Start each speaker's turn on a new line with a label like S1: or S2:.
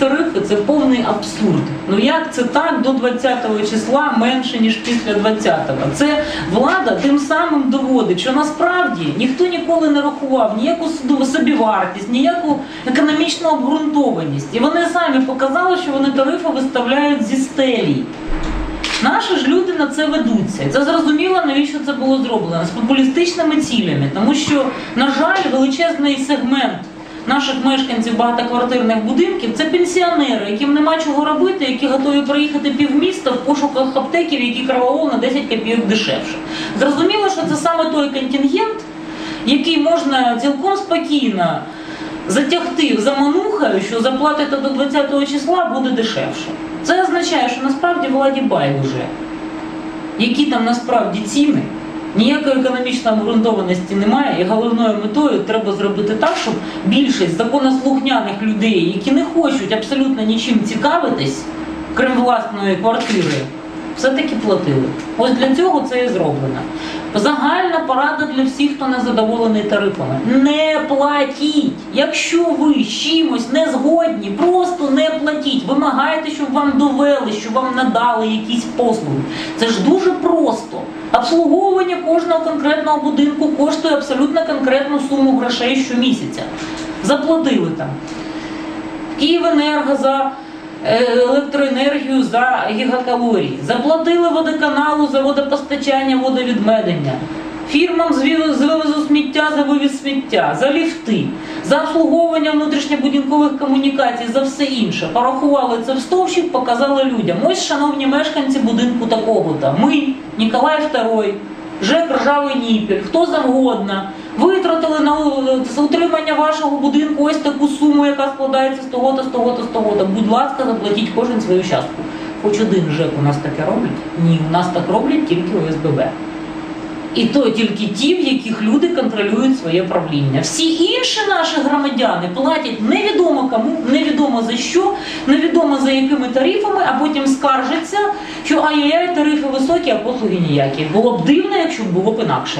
S1: тарифи це повний абсурд. Ну як це так до 20-го числа менше ніж після 20-го? Це влада тим самим доводить, що насправді ніхто ніколи не рахував ніяку судову собівартість, ніяку економічну обґрунтованість. І вони самі показали, що вони тарифи виставляють зі стелі. Наші ж люди на це ведуться. Це зрозуміло, навіщо це було зроблено з популістичними цілями, тому що, на жаль, величезний сегмент наших мешканців багатоквартирних будинків це пенсіонери, яким нема чого робити, які готові проїхати півміста в пошуках аптеків, які кровавол на 10 копійок дешевше. Зрозуміло, що це саме той контингент, який можна цілком спокійно затягти в заманухаю, що заплатите до 20 числа буде дешевше. Це означає, що насправді владі байдуже, які там насправді ціни. Ніякої економічної обґрунтованості немає, і головною метою треба зробити так, щоб більшість законослухняних людей, які не хочуть абсолютно нічим цікавитись, крім власної квартири, все-таки платили. Ось для цього це і зроблено. Загальна порада для всіх, хто не задоволений тарифами. Не платіть! Якщо ви з чимось не згодні, просто не платіть. Вимагайте, щоб вам довели, щоб вам надали якісь послуги. Це ж дуже просто. Обслуговування кожного конкретного будинку коштує абсолютно конкретну суму грошей щомісяця. Заплатили там. Київенерго за е, електроенергію за гігакалорії, заплатили водоканалу за водопостачання, водовідмедення, фірмам з вивозу сміття за вивіз сміття, за ліфти, за обслуговування внутрішньобудинкових комунікацій, за все інше. Порахували це в стовпчик, показали людям. Ось, шановні мешканці будинку такого-то. Ми, Ніколай II, ЖЕК Ржавий Ніпіль, хто завгодно, витратили на утримання вашого будинку ось таку суму, яка складається з того-то, з того-то, з того-то. Будь ласка, заплатіть кожен свою частку. Хоч один ЖЕК у нас таке роблять? Ні, у нас так роблять тільки ОСББ. І то тільки ті, в яких люди контролюють своє правління. Всі інші наші громадяни платять невідомо кому, невідомо за що, невідомо за якими тарифами, а потім скаржаться, що ай-яй, тарифи високі, а послуги ніякі. Було б дивно, якщо б було б інакше.